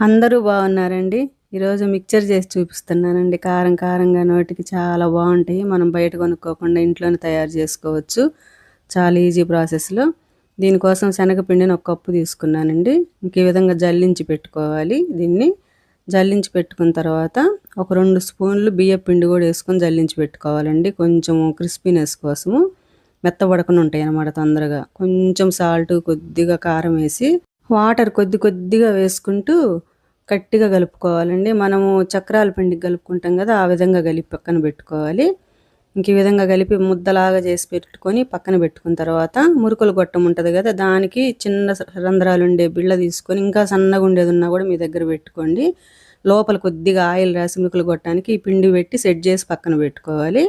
అందరూ బాగున్నారండి. ఈరోజు మిక్చర్ చేసి చూపిస్తున్నానండి. కారం కారంగా నోటికి చాలా బాగుంటాయి. మనం బయట కొనుక్కోకుండా ఇంట్లోనే తయారు చేసుకోవచ్చు. చాలా ఈజీ ప్రాసెస్లో దీనికోసం శనగపిండిని ఒక కప్పు తీసుకున్నానండి. ఇంక ఈ విధంగా జల్లించి పెట్టుకోవాలి దీన్ని. జల్లించి పెట్టుకున్న తర్వాత ఒక రెండు స్పూన్లు బియ్య పిండి కూడా వేసుకొని జల్లించి పెట్టుకోవాలండి. కొంచెం క్రిస్పీనెస్ కోసము. మెత్తబడకుండా ఉంటాయి అన్నమాట తొందరగా. కొంచెం సాల్ట్ కొద్దిగా కారం వేసి వాటర్ కొద్ది కొద్దిగా వేసుకుంటూ గట్టిగా కలుపుకోవాలండి. మనము చక్రాల పిండికి కలుపుకుంటాం కదా ఆ విధంగా కలిపి పక్కన పెట్టుకోవాలి. ఇంక ఈ విధంగా కలిపి ముద్దలాగా చేసి పెట్టుకొని పక్కన పెట్టుకున్న తర్వాత మురుకులు గొట్టం ఉంటుంది కదా దానికి చిన్న రంధ్రాలు ఉండే బిళ్ళ తీసుకొని ఇంకా సన్నగా ఉండేది ఉన్నా కూడా మీ దగ్గర పెట్టుకోండి. లోపల కొద్దిగా ఆయిల్ రాసి మురుకులు కొట్టడానికి ఈ పిండి పెట్టి సెట్ చేసి పక్కన పెట్టుకోవాలి.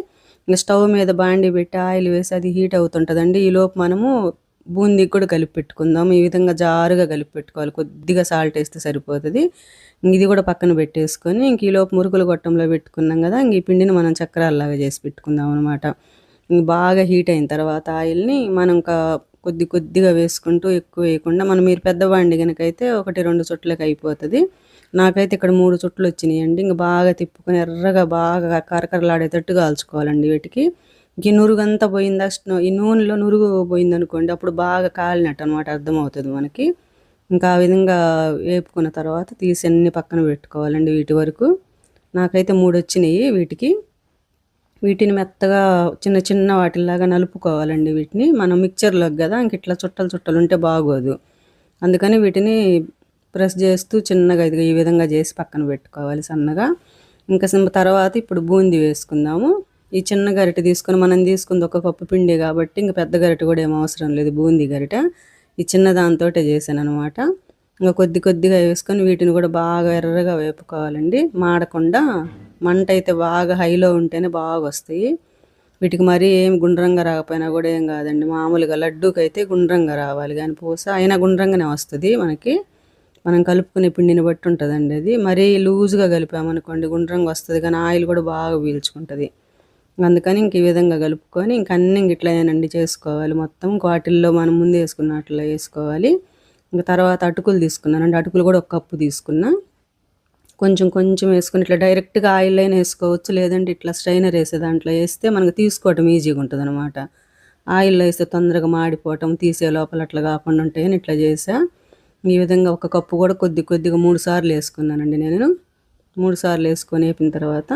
ఇంకా స్టవ్ మీద బాండి పెట్టి ఆయిల్ వేసి అది హీట్ అవుతుంటుందండి. ఈ లోపు మనము బూందీ కూడా కలిపి పెట్టుకుందాం ఈ విధంగా జారుగా కలిపి పెట్టుకోవాలి కొద్దిగా సాల్ట్ వేస్తే సరిపోతుంది. ఇది కూడా పక్కన పెట్టేసుకొని ఇంక ఈలోపు మురుకులు గొట్టంలో పెట్టుకున్నాం కదా ఇంక ఈ పిండిని మనం చక్రాల్లాగా చేసి పెట్టుకుందాం అనమాట బాగా హీట్ అయిన తర్వాత ఆయిల్ని మనం ఇంకా కొద్ది కొద్దిగా వేసుకుంటూ ఎక్కువ వేయకుండా మనం మీరు పెద్దవాడిని కనుక అయితే ఒకటి రెండు చుట్లకి అయిపోతుంది. నాకైతే ఇక్కడ మూడు చుట్లు వచ్చినాయండి. ఇంకా బాగా తిప్పుకొని ఎర్రగా బాగా కరకరలాడేటట్టు కాల్చుకోవాలండి వీటికి. ఇంక నురుగంతా పోయిందా? ఈ నూనెలో నురుగు పోయింది అనుకోండి అప్పుడు బాగా కాలినట్టు అనమాట అర్థమవుతుంది మనకి. ఇంకా ఆ విధంగా వేపుకున్న తర్వాత తీసి అన్ని పక్కన పెట్టుకోవాలండి వీటి వరకు. నాకైతే మూడు వచ్చినాయి వీటికి. వీటిని మెత్తగా చిన్న చిన్న వాటిలాగా నలుపుకోవాలండి వీటిని. మనం మిక్చర్లోకి కదా ఇంక ఇట్లా చుట్టలు చుట్టలు ఉంటే బాగోదు. అందుకని వీటిని ప్రెస్ చేస్తూ చిన్నగా ఇది ఈ విధంగా చేసి పక్కన పెట్టుకోవాలి సన్నగా. ఇంకా తర్వాత ఇప్పుడు బూందీ వేసుకుందాము. ఈ చిన్న గరిటె తీసుకొని మనం తీసుకుంది ఒక కప్పు పిండి కాబట్టి ఇంక పెద్ద గరిటె కూడా ఏం అవసరం లేదు బూందీ గరిట. ఈ చిన్న దాంతో చేశాను అనమాట ఇంకా కొద్ది కొద్దిగా వేసుకొని వీటిని కూడా బాగా ఎర్రగా వేపుకోవాలండి. మాడకుండా మంట అయితే బాగా హైలో ఉంటేనే బాగా వస్తాయి వీటికి మరీ ఏం గుండ్రంగా రాకపోయినా కూడా ఏం కాదండి. మామూలుగా లడ్డూకి అయితే గుండ్రంగా రావాలి. కానీ పూస అయినా గుండ్రంగానే వస్తుంది మనకి. మనం కలుపుకునే పిండిని బట్టి ఉంటుందండి అది. మరీ లూజ్గా కలిపామనుకోండి గుండ్రంగా వస్తుంది. కానీ ఆయిల్ కూడా బాగా పీల్చుకుంటుంది. అందుకని ఇంక ఈ విధంగా కలుపుకొని ఇంక అన్ని ఇట్లానేనండి చేసుకోవాలి. మొత్తం వాటిల్లో మనం ముందు వేసుకున్నట్లా వేసుకోవాలి. ఇంకా తర్వాత అటుకులు తీసుకున్నానండి అటుకులు కూడా ఒక కప్పు తీసుకున్నా. కొంచెం కొంచెం వేసుకుని ఇట్లా డైరెక్ట్గా ఆయిల్ అయినా వేసుకోవచ్చు. లేదంటే ఇట్లా స్ట్రైనర్ వేసే దాంట్లో వేస్తే మనకు తీసుకోవటం ఈజీగా ఉంటుంది అనమాట ఆయిల్లో వేస్తే తొందరగా మాడిపోవటం తీసే లోపల అట్లా కాకుండా ఉంటాయని ఇట్లా చేసా. ఈ విధంగా ఒక కప్పు కూడా కొద్ది కొద్దిగా మూడు సార్లు వేసుకున్నానండి నేను. మూడు సార్లు వేసుకొని వేపిన తర్వాత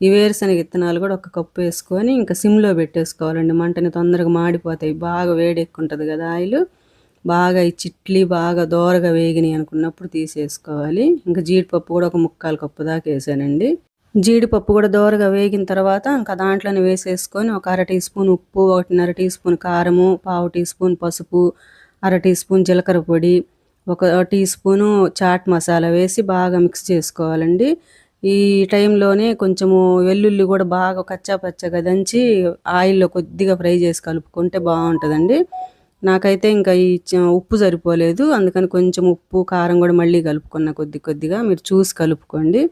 ఈ వేరుశనగ విత్తనాలు కూడా ఒక కప్పు వేసుకొని ఇంకా సిమ్లో పెట్టేసుకోవాలండి. మంటని తొందరగా మాడిపోతాయి. బాగా వేడెక్కుంటుంది ఉంటుంది కదా ఆయిల్. బాగా ఈ చిట్లి బాగా దోరగా వేగినాయి అనుకున్నప్పుడు తీసేసుకోవాలి. ఇంకా జీడిపప్పు కూడా ఒక ముక్కాలు కప్పు దాకా వేసానండి. జీడిపప్పు కూడా దోరగా వేగిన తర్వాత ఇంకా దాంట్లోనే వేసేసుకొని ఒక అర టీ స్పూన్ ఉప్పు ఒకటిన్నర టీ స్పూన్ కారము పావు టీ స్పూన్ పసుపు అర టీ స్పూన్ జీలకర్ర పొడి ఒక టీ స్పూను చాట్ మసాలా వేసి బాగా మిక్స్ చేసుకోవాలండి. ఈ టైంలోనే కొంచెము వెల్లుల్లి కూడా బాగా కచ్చా పచ్చగా దంచి ఆయిల్లో కొద్దిగా ఫ్రై చేసి కలుపుకుంటే బాగుంటుందండి. నాకైతే ఇంకా ఈ ఉప్పు సరిపోలేదు. అందుకని కొంచెం ఉప్పు కారం కూడా మళ్ళీ కలుపుకున్న కొద్ది కొద్దిగా మీరు చూసి కలుపుకోండి.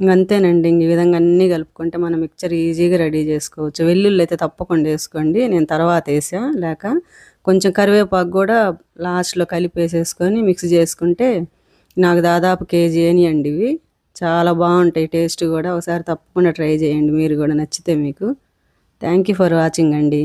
అంతేనండి ఇంక ఈ విధంగా అన్నీ కలుపుకుంటే మనం మిక్చర్ ఈజీగా రెడీ చేసుకోవచ్చు. వెల్లుల్లి అయితే తప్పకుండా వేసుకోండి. నేను తర్వాత వేసా లేక కొంచెం కరివేపాకు కూడా లాస్ట్లో కలిపి వేసేసుకొని మిక్స్ చేసుకుంటే నాకు దాదాపు కేజీ అండి ఇవి. చాలా బాగుంటాయి టేస్ట్ కూడా. ఒకసారి తప్పకుండా ట్రై చేయండి. మీరు కూడా నచ్చితే మీకు. థ్యాంక్ యూ ఫర్ వాచింగ్ అండి.